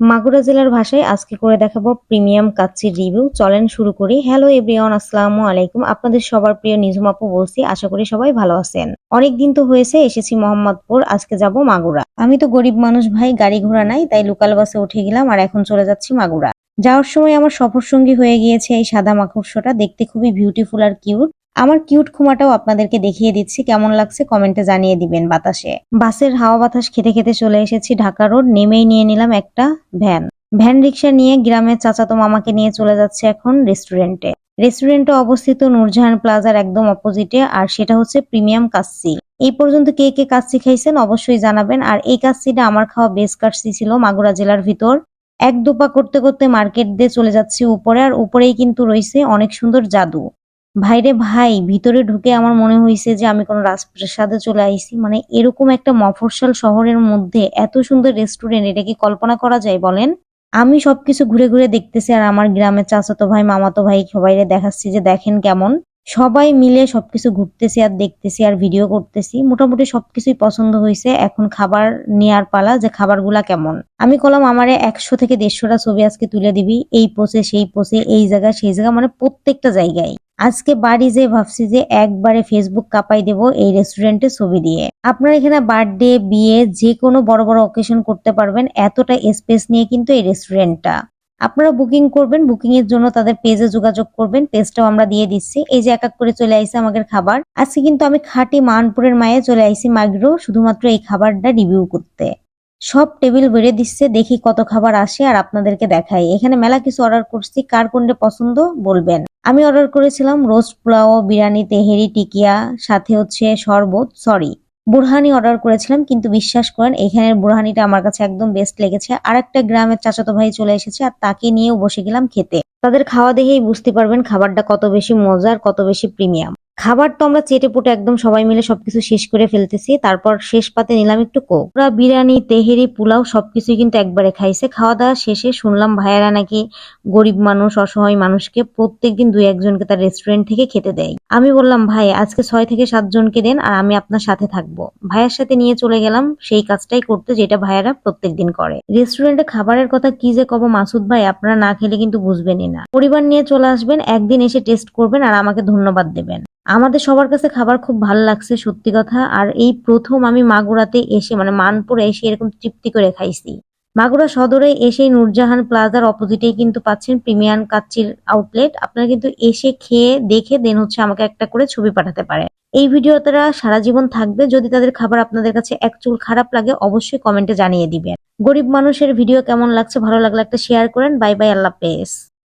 মাগুরা জেলার ভাষায় আজকে করে দেখাবো প্রিমিয়াম কাচ্চির রিভিউ। চলেন শুরু করি। হ্যালো এভরিওয়ান, আসসালামু আলাইকুম। আপনাদের সবার প্রিয় নিজুম আপু বলছি, আশা করি সবাই ভালো আছেন। অনেক দিন তো হয়েছে, এসেছি মোহাম্মদপুর, আজকে যাব মাগুরা। আমি তো গরিব মানুষ ভাই, গাড়ি ঘোড়া নাই, তাই লোকাল বাসে উঠে গেলাম আর এখন চলে যাচ্ছি মাগুরা। যাওয়ার সময় আমার সফর সঙ্গী হয়ে গিয়েছে এই সাদা মাকড়সাটা, দেখতে খুবই বিউটিফুল আর কিউট আমার কিউট খুমাটাও আপনাদেরকে দেখিয়ে দিচ্ছি কেমন লাগছে কমেন্টে জানিয়ে দিবেন বাতাসে। বাসের হাওয়া বাতাস খেতে খেতে চলে এসেছি ঢাকা রোড, নেমেই নিয়ে নিলাম একটা ভ্যান। ভ্যান রিক্সা নিয়ে গ্রামের চাচাতো মামাকে নিয়ে চলে যাচ্ছে এখন রেস্টুরেন্টে। রেস্টুরেন্টে অবস্থিত নূরজাহান প্লাজার একদম অপোজিটে, আর সেটা হচ্ছে প্রিমিয়াম কাচ্চি এই পর্যন্ত কে কে কাচ্চি খাইছেন অবশ্যই জানাবেন, আর এই কাচ্চিটা আমার খাওয়া বেস্ট কাচ্চি ছিল মাগুরা জেলার ভিতর। এক দোপা করতে করতে মার্কেট দিয়ে চলে যাচ্ছি উপরে, আর উপরেই কিন্তু রয়েছে অনেক সুন্দর জাদু। ভাইরে ভাই, ভিতরে ঢুকে আমার মনে হয়েছে যে আমি কোনো রাজপ্রাসাদে চলে আইছি। মানে এরকম একটা মফস্বল শহরের মধ্যে এত সুন্দর রেস্টুরেন্ট, এটা কি কল্পনা করা যায় বলেন? আমি সবকিছু ঘুরে ঘুরে দেখতেছি আর আমার গ্রামের চাচাতো ভাই, মামাতো ভাই, সবাইরে দেখাচ্ছি যে দেখেন কেমন। সবাই মিলে সবকিছু ঘুরতেছি আর দেখতেছি আর ভিডিও করতেছি। মোটামুটি সবকিছুই পছন্দ হয়েছে এখন খাবার নেয়ার পালা যে খাবারগুলা কেমন। আমি কলাম, আমারে একশো থেকে দেড়শোটা ছবি আজকে তুলে দিবি। এই পোসে সেই পোসে এই জায়গা সেই জায়গা মানে প্রত্যেকটা জায়গায়। আজকে বাড়ি যে ভাবছি যে একবারে ফেসবুক কাপাই দেব এই রেস্টুরেন্টে ছবি দিয়ে। আপনারা এখানে বার্থডে বিয়ে, যে কোনো বড় বড় অকেশন করতে পারবেন, এতটা স্পেস নিয়ে কিন্তু এই রেস্টুরেন্টটা আপনারা বুকিং করবেন বুকিং এর জন্য তাদের পেজে যোগাযোগ করবেন পেজটাও আমরা দিয়ে দিচ্ছি। এই যে এক এক করে চলে আইসে আমাদের খাবার। আজকে কিন্তু আমি খাঁটি মানপুরের মায়ে চলে আইসি মাগরো শুধুমাত্র এই খাবারটা রিভিউ করতে। সব টেবিল বেড়ে দিচ্ছে, দেখি কত খাবার আসে আর আপনাদেরকে দেখাই। এখানে মেলা কিছু অর্ডার করছি, কার কোনটা পছন্দ বলবেন। আমি অর্ডার করেছিলাম রোস্ট পোলাও, বিরিয়ানি, তেহেরি, টিকিয়া, সাথে হচ্ছে শরবত সরি বুরহানি অর্ডার করেছিলাম, কিন্তু বিশ্বাস করেন, এখানের বুরহানিটা আমার কাছে একদম বেস্ট লেগেছে। আর একটা গ্রামের চাচাতো ভাই চলে এসেছে আর তাকে নিয়েও বসে গেলাম খেতে। তাদের খাওয়া দেখেই বুঝতে পারবেন, খাবারটা কত বেশি মজার, কত বেশি প্রিমিয়াম খাবার তো আমরা চেটে পুটে একদম সবাই মিলে সবকিছু শেষ করে ফেলতেছি, তারপর শেষ পাতে নিলাম একটু কোক। ওরা বিরিয়ানি, তেহেরি, পোলাও সবকিছুই কিন্তু একবারে খাইছে। খাওয়া দাওয়া শেষে শুনলাম ভাইয়ারা নাকি গরিব মানুষ, অসহায় মানুষকে প্রত্যেকদিন দুই একজনকে তার রেস্টুরেন্ট থেকে খেতে দেয়। আমি বললাম, ভাই, আজকে ছয় থেকে সাতজনকে দেন আর আমি আপনার সাথে থাকব। ভাইয়ের সাথে নিয়ে চলে গেলাম, সেই কাজটাই করতে যেটা ভাইয়ারা প্রত্যেকদিন করে। রেস্টুরেন্টে খাবারের কথা কি যে কব মাসুদ ভাই, আপনারা না খেলে কিন্তু বুঝবেনই না। পরিবার নিয়ে চলে আসবেন, একদিন এসে টেস্ট করবেন আর আমাকে ধন্যবাদ দেবেন। আমাদের সবার কাছে খাবার খুব ভালো লাগছে, সত্যি কথা। আর এই প্রথম আমি মাগুরাতে এসে মানে মানপুরে এসে এরকম তৃপ্তি করে খাইছি। মাগুরা সদরে এসে নূরজাহান প্লাজার অপোজিটেই কিন্তু পাচ্ছেন প্রিমিয়াম কাচ্চির আউটলেট। আপনারা কিন্তু এসে খেয়ে দেখে দেন হচ্ছে আমাকে একটা করে ছবি পাঠাতে পারে। এই ভিডিওটা সারা জীবন থাকবে। যদি তাদের খাবার আপনাদের কাছে এক চুল খারাপ লাগে, অবশ্যই কমেন্টে জানিয়ে দিবেন। গরিব মানুষের ভিডিও কেমন লাগছে, ভালো লাগলে একটা শেয়ার করেন। বাই বাই আল্লাহ পেস